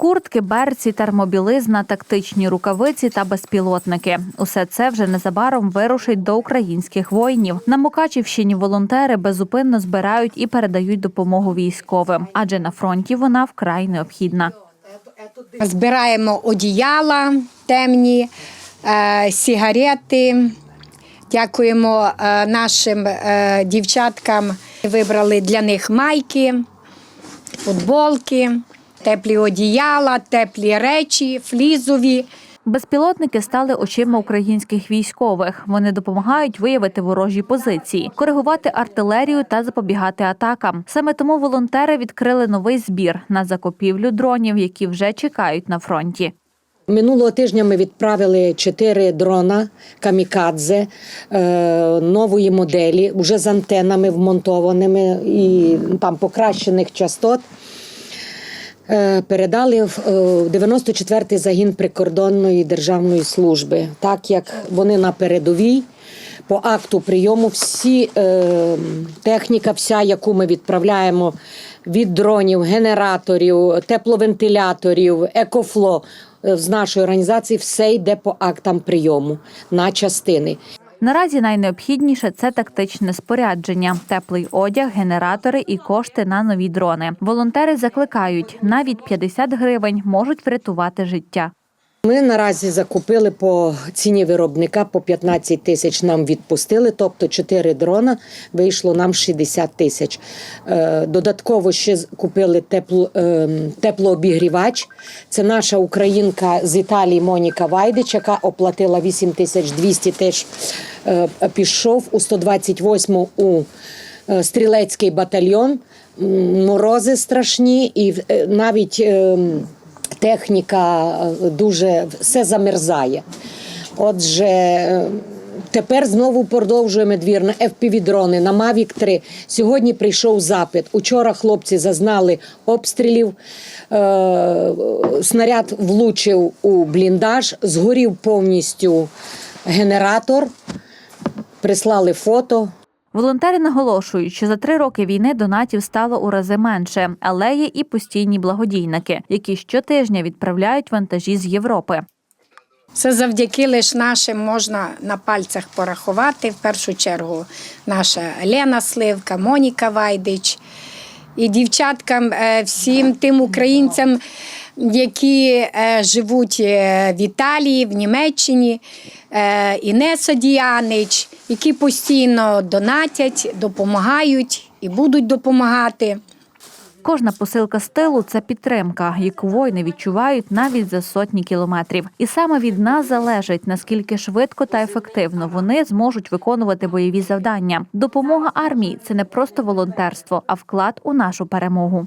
Куртки, берці, термобілизна, тактичні рукавиці та безпілотники. Усе це вже незабаром вирушить до українських воїнів. На Мукачівщині волонтери безупинно збирають і передають допомогу військовим, адже на фронті вона вкрай необхідна. Збираємо одіяла темні, е, сігарети. Дякуємо е, нашим е, дівчаткам. Вибрали для них майки, футболки, теплі одіяла, теплі речі, флізові. Безпілотники стали очима українських військових. Вони допомагають виявити ворожі позиції, коригувати артилерію та запобігати атакам. Саме тому волонтери відкрили новий збір на закупівлю дронів, які вже чекають на фронті. Минулого тижня ми відправили чотири дрона камікадзе е, нової моделі, вже з антенами вмонтованими і там покращених частот. Е, Передали в е, 94-й загін прикордонної державної служби, так як вони на передовій. По акту прийому всі е, техніка, вся, яку ми відправляємо від дронів, генераторів, тепловентиляторів, екофло е, з нашої організації, все йде по актам прийому на частини. Наразі найнеобхідніше це тактичне спорядження, теплий одяг, генератори і кошти на нові дрони. Волонтери закликають, навіть 50 гривень можуть врятувати життя. Ми наразі закупили по ціні виробника по 15 тисяч нам відпустили, тобто 4 дрона вийшло нам 60 тисяч. Е, Додатково ще купили е, теплообігрівач. Це наша українка з Італії Моніка Вайдич, яка оплатила 8 тисяч 200 теж е, пішов у 128 у стрілецький батальйон. Морози страшні і навіть. Техніка е, дуже все замерзає. Отже, е, тепер знову продовжуємо двір на FPV-дрони, на Mavic 3. Сьогодні прийшов запит. Учора хлопці зазнали обстрілів. Е, Снаряд влучив у бліндаж, згорів повністю генератор. Прислали фото. Волонтери наголошують, що за три роки війни донатів стало у рази менше, але є і постійні благодійники, які щотижня відправляють вантажі з Європи. Це завдяки лише нашим можна на пальцях порахувати. В першу чергу наша Лена Сливка, Моніка Вайдич і дівчаткам, е, всім тим українцям, які е, живуть е, в Італії, в Німеччині, е, Інеса Діанич, які постійно донатять, допомагають і будуть допомагати. Кожна посилка з тилу це підтримка, яку воїни відчувають навіть за сотні кілометрів. І саме від нас залежить наскільки швидко та ефективно вони зможуть виконувати бойові завдання. Допомога армії це не просто волонтерство, а вклад у нашу перемогу.